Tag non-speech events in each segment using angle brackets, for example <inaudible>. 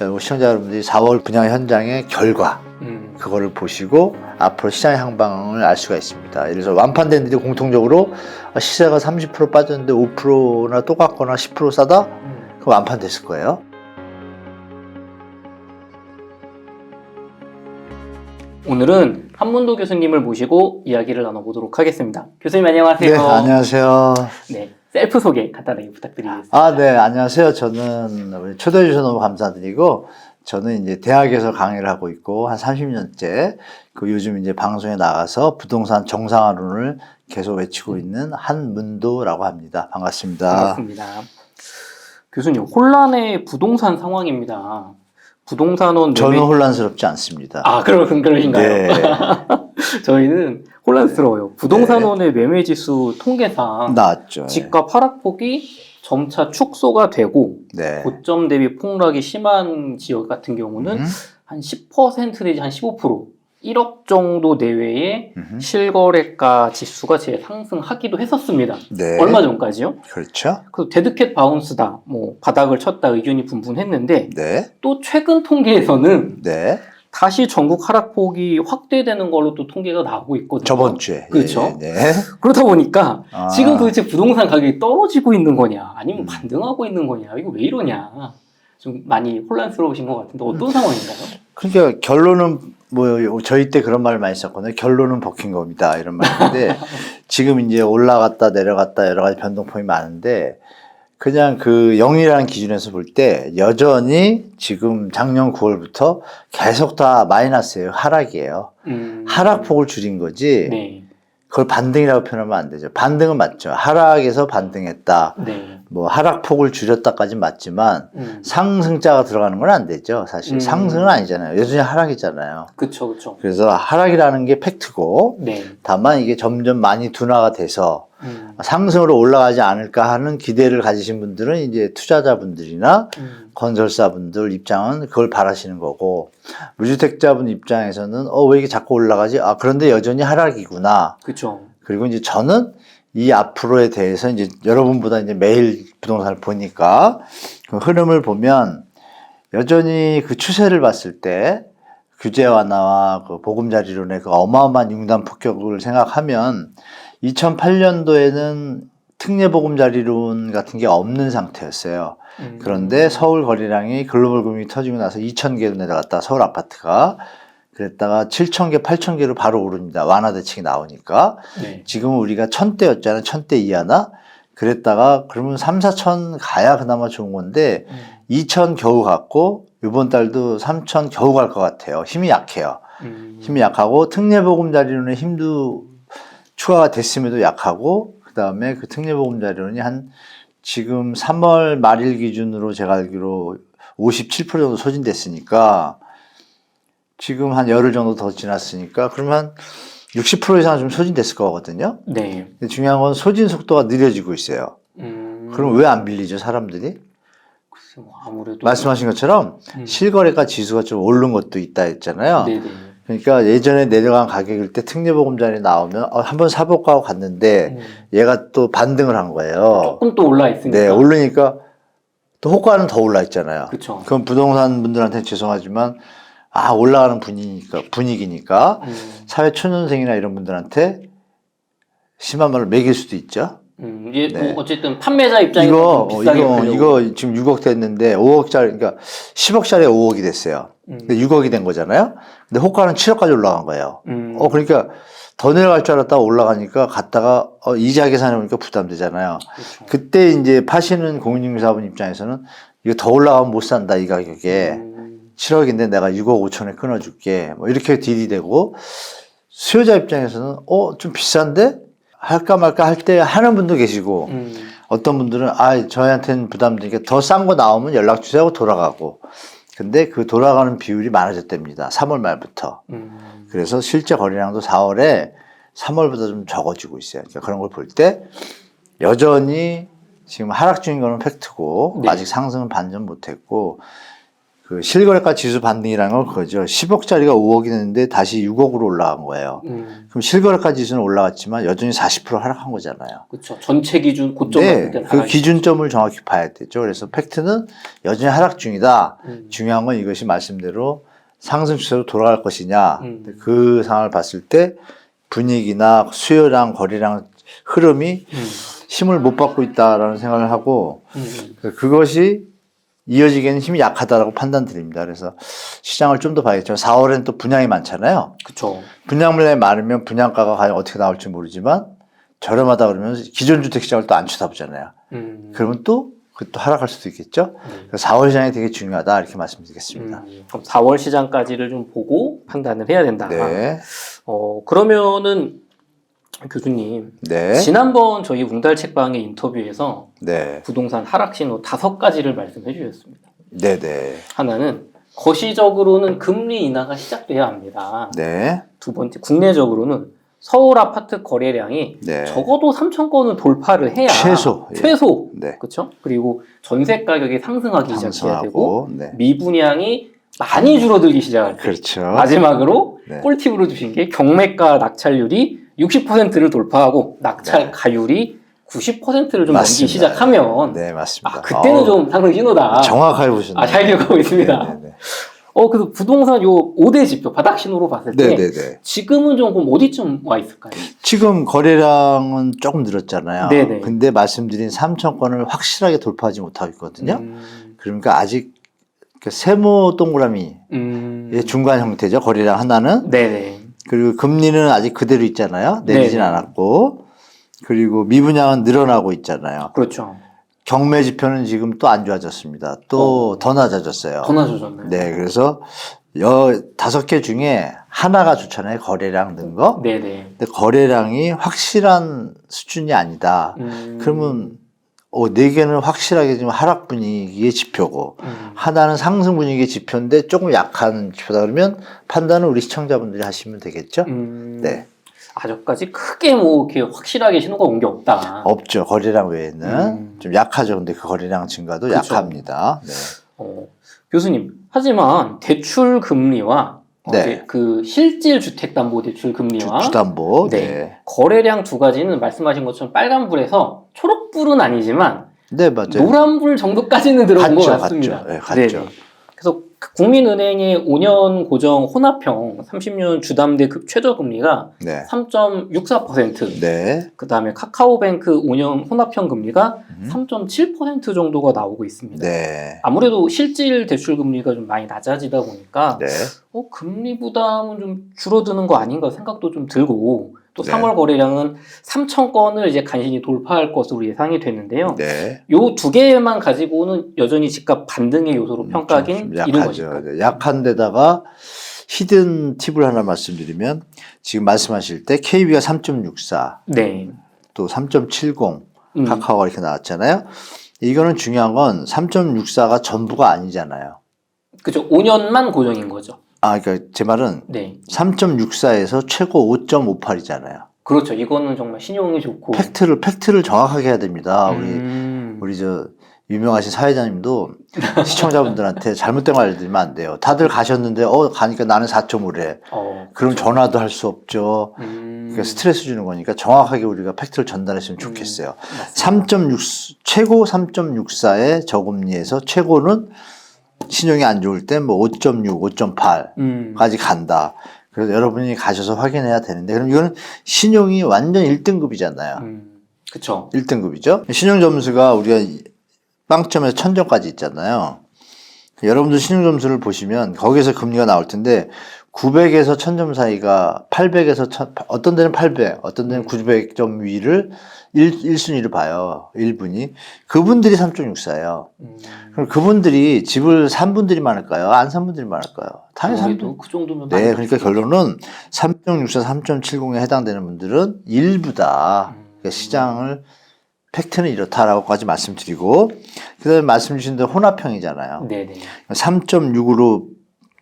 어, 시청자 여러분들이 4월 분양 현장의 결과 음. 그거를 보시고 앞으로 시장의 향방을 알 수가 있습니다. 예를 들어서 완판된 데들이 공통적으로 아, 시세가 30% 빠졌는데 5%나 똑같거나 10% 싸다? 음. 그럼 완판됐을 거예요. 오늘은 한문도 교수님을 모시고 이야기를 나눠보도록 하겠습니다. 교수님 안녕하세요. 네, 안녕하세요. 네, 셀프 소개 간단하게 부탁드리겠습니다. 아, 네, 안녕하세요. 저는 초대해 주셔서 너무 감사드리고, 저는 이제 대학에서 강의를 하고 있고, 한 30년째, 그 요즘 이제 방송에 나가서 부동산 정상화론을 계속 외치고 있는 한문도라고 합니다. 반갑습니다. 반갑습니다. 교수님, 혼란의 부동산 상황입니다. 부동산원 저는 매매... 혼란스럽지 않습니다. 아, 그러, 그러신가요? 네. <laughs> <laughs> 저희는 혼란스러워요. 부동산원의 매매 지수 통계상 나왔죠. 집값 하락폭이 점차 축소가 되고 네. 고점 대비 폭락이 심한 지역 같은 경우는 음, 한10% 내지 한 15% 1억 정도 내외의 음, 실거래가 지수가 제 상승하기도 했었습니다. 네. 얼마 전까지요. 그렇죠. 그 데드캣 바운스다, 뭐 바닥을 쳤다 의견이 분분했는데 네. 또 최근 통계에서는 네. 다시 전국 하락폭이 확대되는 걸로 또 통계가 나오고 있거든요. 저번 주에. 그렇죠. 네. 네. 그러다 보니까 아, 지금 도대체 부동산 가격이 떨어지고 있는 거냐, 아니면 음. 반등하고 있는 거냐, 이거 왜 이러냐. 좀 많이 혼란스러우신 것 같은데 어떤 상황인가요? 그러니까 결론은 뭐 저희 때 그런 말 많이 썼거든요. 결론은 버킨 겁니다. 이런 말인데 <laughs> 지금 이제 올라갔다 내려갔다 여러 가지 변동폭이 많은데 그냥 그 0이라는 기준에서 볼 때 여전히 지금 작년 9월부터 계속 다 마이너스예요. 하락이에요. 음, 하락폭을 줄인 거지 네, 그걸 반등이라고 표현하면 안 되죠. 반등은 맞죠. 하락에서 반등했다. 네. 뭐 하락폭을 줄였다까지는 맞지만 음, 상승자가 들어가는 건 안 되죠. 사실 음. 상승은 아니잖아요. 여전히 하락이잖아요. 그쵸, 그쵸. 그래서 하락이라는 게 팩트고 네. 다만 이게 점점 많이 둔화가 돼서 음, 상승으로 올라가지 않을까 하는 기대를 가지신 분들은 이제 투자자분들이나 음, 건설사분들 입장은 그걸 바라시는 거고 무주택자분 입장에서는 어 왜 이게 자꾸 올라가지? 아 그런데 여전히 하락이구나. 그쵸. 그리고 이제 저는 이 앞으로에 대해서 이제 여러분보다 이제 매일 부동산을 보니까 그 흐름을 보면 여전히 그 추세를 봤을 때 규제 완화와 그 보금자리론의 그 어마어마한 융단 폭격을 생각하면 2008년도에는 특례 보금자리론 같은 게 없는 상태였어요. 음, 그런데 서울 거래량이 글로벌 금융이 터지고 나서 2,000개로 내려갔다 서울 아파트가 그랬다가 7,000개, 8,000개로 바로 오릅니다. 완화 대책이 나오니까. 네. 지금은 우리가 1,000대였잖아요. 1,000대 이하나. 그랬다가 그러면 3, 4천 가야 그나마 좋은 건데 음, 2천 겨우 갔고 이번 달도 3천 겨우 갈 것 같아요. 힘이 약해요. 음, 힘이 약하고 특례보금자리론의 힘도 추가가 됐음에도 약하고 그 다음에 그 특례보금자리론이 한 지금 3월 말일 기준으로 제가 알기로 57% 정도 소진됐으니까 지금 한 열흘 정도 더 지났으니까 그러면 한60% 이상 좀 소진됐을 거거든요. 네. 근데 중요한 건 소진 속도가 느려지고 있어요. 음, 그럼 왜 안 빌리죠, 사람들이? 글쎄 뭐 아무래도 말씀하신 것처럼 음, 실거래가 지수가 좀 오른 것도 있다 했잖아요. 네네. 그러니까 예전에 내려간 가격일 때 특례보금자리 나오면 어, 한번 사볼까 하고 갔는데 음, 얘가 또 반등을 한 거예요. 조금 또 올라 있으니까. 네, 오르니까 또 호가는 더 올라 있잖아요. 그쵸. 그럼 부동산 분들한테 죄송하지만 아 올라가는 분위기니까 분위기니까 음, 사회 초년생이나 이런 분들한테 심한 말을 매길 수도 있죠. 음, 이게 네. 뭐 어쨌든 판매자 입장에서 이거 좀 비싸게 이거 팔려고. 이거 지금 6억 됐는데 5억짜리 그러니까 10억짜리 5억이 됐어요. 음, 근데 6억이 된 거잖아요. 근데 호가는 7억까지 올라간 거예요. 음, 어 그러니까 더 내려갈 줄 알았다 가 올라가니까 갔다가 어, 이자 계산해 보니까 부담되잖아요. 그렇죠. 그때 이제 파시는 공인중개사분 입장에서는 이거 더 올라가면 못 산다 이 가격에 음, 7억인데 내가 6억 5천에 끊어줄게 뭐 이렇게 딜이 되고 수요자 입장에서는 어 좀 비싼데 할까 말까 할 때 하는 분도 계시고 음, 어떤 분들은 아 저희한테는 부담되니까 더 싼 거 나오면 연락 주세요 하고 돌아가고. 근데 그 돌아가는 비율이 많아졌답니다. 3월 말부터. 음, 그래서 실제 거래량도 4월에 3월보다 좀 적어지고 있어요. 그러니까 그런 걸 볼 때 여전히 지금 하락 중인 거는 팩트고 네. 아직 상승은 반전 못했고 그 실거래가 지수 반등이라는 건 그거죠. 10억짜리가 5억이 됐는데 다시 6억으로 올라간 거예요. 음, 그럼 실거래가 지수는 올라갔지만 여전히 40% 하락한 거잖아요. 그렇죠. 전체 기준 고점 네, 그 기준점을 정확히 봐야 되죠. 그래서 팩트는 여전히 하락 중이다. 음, 중요한 건 이것이 말씀대로 상승 추세로 돌아갈 것이냐. 음. 그 상황을 봤을 때 분위기나 수요랑 거래량 흐름이 음, 힘을 못 받고 있다라는 생각을 하고 음, 그- 그것이 이어지기에는 힘이 약하다라고 판단드립니다. 그래서 시장을 좀 더 봐야겠죠. 4월엔 또 분양이 많잖아요. 그렇죠. 분양 물량이 많으면 분양가가 과연 어떻게 나올지 모르지만 저렴하다 그러면 기존 주택 시장을 또 안 쳐다보잖아요. 음, 그러면 또, 그또 하락할 수도 있겠죠. 음. 그래서 4월 시장이 되게 중요하다 이렇게 말씀드리겠습니다. 음, 그럼 4월 시장까지를 좀 보고 판단을 해야 된다. 네, 어, 그러면은 교수님, 네, 지난번 저희 웅달 책방의 인터뷰에서 네, 부동산 하락 신호 다섯 가지를 말씀해 주셨습니다. 네, 네, 하나는 거시적으로는 금리 인하가 시작돼야 합니다. 네, 두 번째, 국내적으로는 서울 아파트 거래량이 네. 적어도 3천 건을 돌파를 해야 최소, 예. 최소 네. 그렇죠? 그리고 전세 가격이 상승하기 시작해야 되고 네. 미분양이 많이 줄어들기 시작할 때 그렇죠. 마지막으로 네. 꿀팁으로 주신 게 경매가 낙찰률이 60%를 돌파하고 낙찰 네. 가율이 90%를 좀 넘기 맞습니다. 시작하면 네, 맞습니다. 아, 그때는 어우, 좀 상승 신호다. 정확하게 보셨네요. 아, 잘 기억하고 있습니다. 네, 네, 어, 그래서 부동산 요 5대 지표 바닥 신호로 봤을 때 네, 네, 네. 지금은 조금 어디쯤 와 있을까요? 지금 거래량은 조금 늘었잖아요. 네 네. 근데 말씀드린 3천 건을 확실하게 돌파하지 못하고 있거든요. 음, 그러니까 아직 그 세모 동그라미의 음, 중간 형태죠. 거래량 하나는. 네 네. 그리고 금리는 아직 그대로 있잖아요. 내리진 네네. 않았고. 그리고 미분양은 늘어나고 있잖아요. 그렇죠. 경매 지표는 지금 또 안 좋아졌습니다. 또 어. 더 낮아졌어요. 더 낮아졌네요. 네, 그래서 여 다섯 개 중에 하나가 좋잖아요. 거래량 는 거. 네네. 근데 거래량이 확실한 수준이 아니다. 음, 그러면 어, 네 개는 확실하게 지금 하락 분위기의 지표고 음, 하나는 상승 분위기의 지표인데 조금 약한 지표다 그러면 판단은 우리 시청자분들이 하시면 되겠죠? 음, 네. 아직까지 크게 뭐 이렇게 확실하게 신호가 온 게 없다. 없죠. 거래량 외에는 음. 좀 약하죠. 근데 그 거래량 증가도 그쵸. 약합니다. 네. 어, 교수님, 하지만 대출 금리와 어, 네. 이제 그 실질 주택담보대출 금리와 주, 담보 네. 네. 거래량 두 가지는 말씀하신 것처럼 빨간불에서 초록불은 아니지만 네, 맞아요. 노란불 정도까지는 들어온 것 갔죠, 같습니다. 갔죠. 네, 갔죠. 그래서 그 국민은행의 5년 고정 혼합형 30년 주담대 급 최저금리가 네. 3.64%, 네. 그 다음에 카카오뱅크 5년 혼합형 금리가 음. 3.7% 정도가 나오고 있습니다. 네. 아무래도 실질 대출 금리가 좀 많이 낮아지다 보니까 네. 어, 금리 부담은 좀 줄어드는 거 아닌가 생각도 좀 들고 또 네. 3월 거래량은 3천 건을 이제 간신히 돌파할 것으로 예상이 되는데요. 네. 요두 개만 가지고는 여전히 집값 반등의 요소로 평가하긴 좀 이른? 네, 약한 데다가 히든 팁을 하나 말씀드리면 지금 말씀하실 때 KB가 3.64, 네. 또 3.70, 음, 카카오가 이렇게 나왔잖아요. 이거는 중요한 건 3.64가 전부가 아니잖아요. 그죠. 5년만 고정인 거죠. 아, 그러니까 제 말은 네. 3.64에서 최고 5.58이잖아요. 그렇죠. 이거는 정말 신용이 좋고. 팩트를 팩트를 정확하게 해야 됩니다. 우리 음, 우리 저 유명하신 사회자님도 <laughs> 시청자분들한테 잘못된 걸 알려드리면 안 돼요. 다들 가셨는데 어 가니까 나는 4.5래. 어, 그럼 전화도 할 수 없죠. 음, 그러니까 스트레스 주는 거니까 정확하게 우리가 팩트를 전달했으면 좋겠어요. 맞습니다. 3.6 최고 3.64의 저금리에서 최고는 신용이 안 좋을 때뭐 5.6, 5.8까지 음, 간다. 그래서 여러분이 가셔서 확인해야 되는데 그럼 이거는 신용이 완전 1등급이잖아요. 음, 그쵸. 1등급이죠. 신용 점수가 우리가 이- 빵점에서 천점까지 있잖아요. 여러분들 신용 점수를 보시면 거기서 금리가 나올 텐데 900에서 1000점 사이가 800에서 1000, 어떤 데는 800, 어떤 데는 900점 위를 1, 1순위를 봐요. 1분이. 그분들이 3.64예요. 음, 그럼 그분들이 집을 산 분들이 많을까요? 안 산 분들이 많을까요? 당연히 산 분. 그래도 그 정도면 네, 그러니까 결론은 3.64, 3.70에 해당되는 분들은 일부다. 음. 그러니까 시장을 팩트는 이렇다라고까지 말씀드리고 그다음에 말씀 주신 대로 혼합형이잖아요. 네네. 3.6으로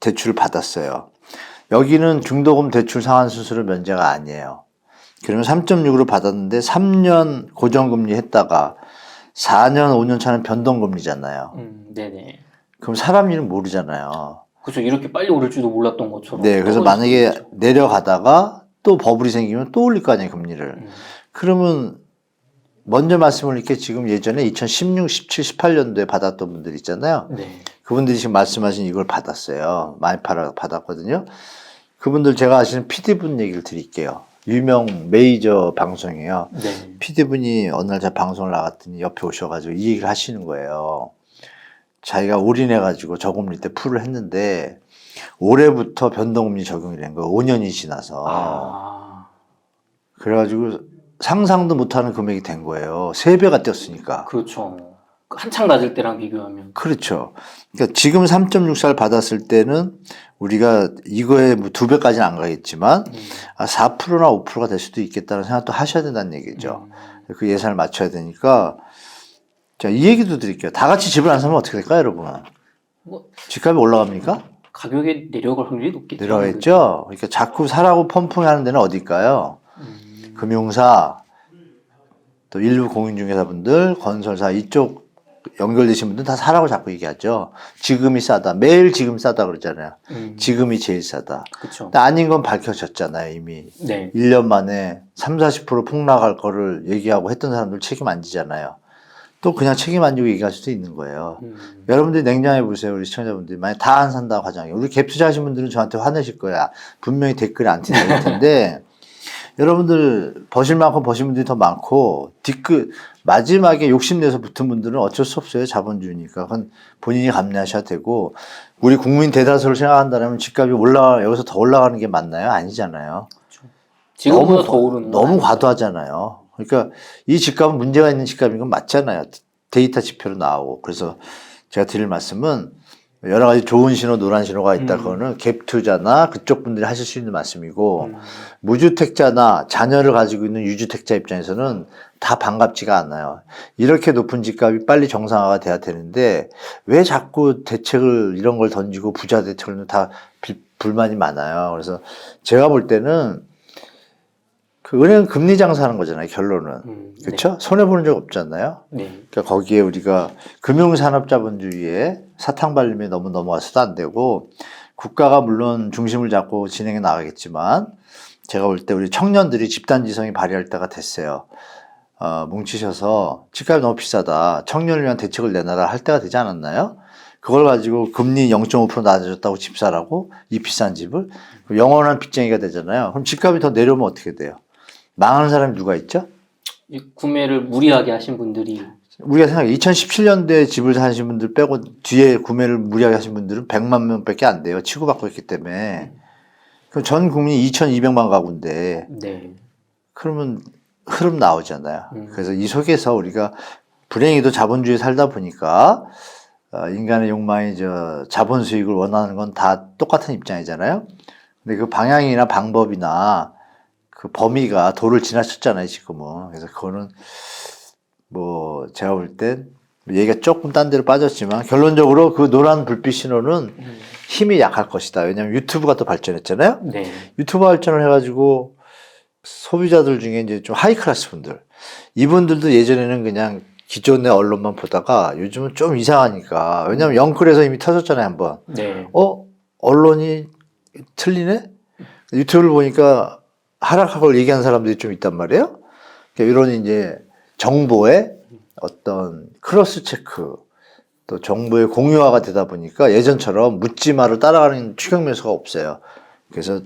대출을 받았어요. 여기는 중도금 대출 상환 수수료 면제가 아니에요. 그러면 3.6으로 받았는데 3년 고정금리 했다가 4년, 5년 차는 변동금리잖아요. 음, 네네. 그럼 사람 일은 모르잖아요. 그렇죠. 이렇게 빨리 오를 줄도 몰랐던 것처럼. 네, 그래서 만약에. 내려가다가 또 버블이 생기면 또 올릴 거 아니에요, 금리를. 음. 그러면 먼저 말씀을 이렇게 지금 예전에 2016, 17, 18년도에 받았던 분들 있잖아요. 네. 그분들이 지금 말씀하신 이걸 받았어요. 많이 팔아 받았거든요. 그분들 제가 아시는 PD분 얘기를 드릴게요. 유명 메이저 방송이에요. 네. PD분이 어느 날 제가 방송을 나갔더니 옆에 오셔가지고 이 얘기를 하시는 거예요. 자기가 올인해가지고 저금리 때 풀을 했는데 올해부터 변동금리 적용이 된 거예요. 5년이 지나서. 아. 그래가지고 상상도 못하는 금액이 된 거예요. 세 배가 뛰었으니까. 그렇죠. 한창 낮을 때랑 비교하면. 그렇죠. 그러니까 지금 3.64를 받았을 때는 우리가 이거에 뭐두 배까지는 안 가겠지만 음. 아, 4%나 5%가 될 수도 있겠다는 생각도 하셔야 된다는 얘기죠. 음. 그 예산을 맞춰야 되니까 자, 이 얘기도 드릴게요. 다 같이 집을 안 사면 어떻게 될까요, 여러분? 뭐 집값이 올라갑니까? 가격이 내려갈 확률이 높겠죠. 내려가겠죠? 그러니까 자꾸 사라고 펌핑하는 데는 어딜까요? 음. 금융사, 또 일부 공인중개사분들, 건설사 이쪽 연결되신 분들 다 사라고 자꾸 얘기하죠. 지금이 싸다. 매일 지금 싸다 그러잖아요. 음. 지금이 제일 싸다. 근데 아닌 건 밝혀졌잖아요, 이미. 네. 1 1년 만에 3, 40% 폭락할 거를 얘기하고 했던 사람들 책임 안 지잖아요. 또 그냥 책임 안 지고 얘기할 수도 있는 거예요. 음. 여러분들이 냉정해 보세요, 우리 시청자분들이. 만약 다 안 산다고 가정해. 우리 갭 투자하신 분들은 저한테 화내실 거야. 분명히 댓글에 안 티낼 텐데, <laughs> 여러분들 버실 만큼 버신 분들이 더 많고, 뒤끝, 마지막에 욕심내서 붙은 분들은 어쩔 수 없어요. 자본주의니까. 그건 본인이 감내하셔야 되고, 우리 국민 대다수를 생각한다면 집값이 올라가, 여기서 더 올라가는 게 맞나요? 아니잖아요. 지금보다 너무 더 오르는 건 너무. 과도하잖아요. 그러니까 이 집값은 문제가 있는 집값인 건 맞잖아요. 데이터 지표로 나오고. 그래서 제가 드릴 말씀은 여러 가지 좋은 신호, 노란 신호가 있다. 음. 그거는 갭 투자나 그쪽 분들이 하실 수 있는 말씀이고 음. 무주택자나 자녀를 가지고 있는 유주택자 입장에서는 다 반갑지가 않아요. 이렇게 높은 집값이 빨리 정상화가 돼야 되는데 왜 자꾸 대책을 이런 걸 던지고 부자 대책을 다 비- 불만이 많아요. 그래서 제가 볼 때는 그 은행 금리 장사하는 거잖아요. 결론은 음. 네. 그렇죠? 손해 보는 적 없잖아요. 네. 그러니까 거기에 우리가 금융 산업자본주의에 사탕 발림에 너무 넘어가서도 안 되고 국가가 물론 중심을 잡고 진행해 나가겠지만 제가 볼 때 우리 청년들이 집단지성이 발휘할 때가 됐어요. 어, 뭉치셔서 집값이 너무 비싸다. 청년을 위한 대책을 내놔라 할 때가 되지 않았나요? 그걸 가지고 금리 0.5% 낮아졌다고 집 사라고 이 비싼 집을 그럼 영원한 빚쟁이가 되잖아요. 그럼 집값이 더 내려오면 어떻게 돼요? 망하는 사람이 누가 있죠? 이 구매를 무리하게 하신 분들이 우리가 생각해 2017년도에 집을 사신 분들 빼고 뒤에 구매를 무리하게 하신 분들은 100만 명밖에 안 돼요. 치고받고 있기 때문에. 그럼 전 국민이 2,200만 가구인데 네. 그러면 흐름 나오잖아요. 음. 그래서 이 속에서 우리가 불행히도 자본주의 살다 보니까 어, 인간의 욕망이 저 자본 수익을 원하는 건 다 똑같은 입장이잖아요. 근데 그 방향이나 방법이나 그 범위가 도를 지나쳤잖아요, 지금은. 그래서 그거는 뭐 제가 볼 땐 얘기가 조금 딴 데로 빠졌지만 결론적으로 그 노란 불빛 신호는 음. 힘이 약할 것이다. 왜냐하면 유튜브가 또 발전했잖아요. 네. 유튜브 발전을 해가지고 소비자들 중에 이제 좀 하이 클래스 분들 이분들도 예전에는 그냥 기존의 언론만 보다가 요즘은 좀 이상하니까 왜냐하면 영클에서 이미 터졌잖아요 한번 네. 어 언론이 틀리네 유튜브를 보니까 하락하고 얘기하는 사람들이 좀 있단 말이에요 그러니까 이런 이제 정보의 어떤 크로스 체크 또 정보의 공유화가 되다 보니까 예전처럼 묻지마를 따라가는 추격 매수가 없어요. 그래서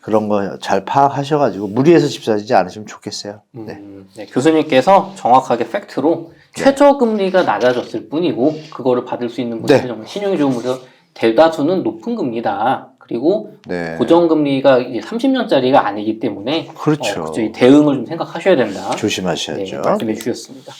그런 거 잘 파악하셔가지고 무리해서 집 사지 않으시면 좋겠어요. 네. 음, 네, 교수님께서 정확하게 팩트로 최저 금리가 낮아졌을 뿐이고 그거를 받을 수 있는 분들이 네. 정말 신용이 좋은 분들 대다수는 높은 금리다. 그리고 네. 고정 금리가 이제 30년짜리가 아니기 때문에 그렇죠. 어, 이 대응을 좀 생각하셔야 된다. 네, 조심하셔야죠. 말씀해 주셨습니다.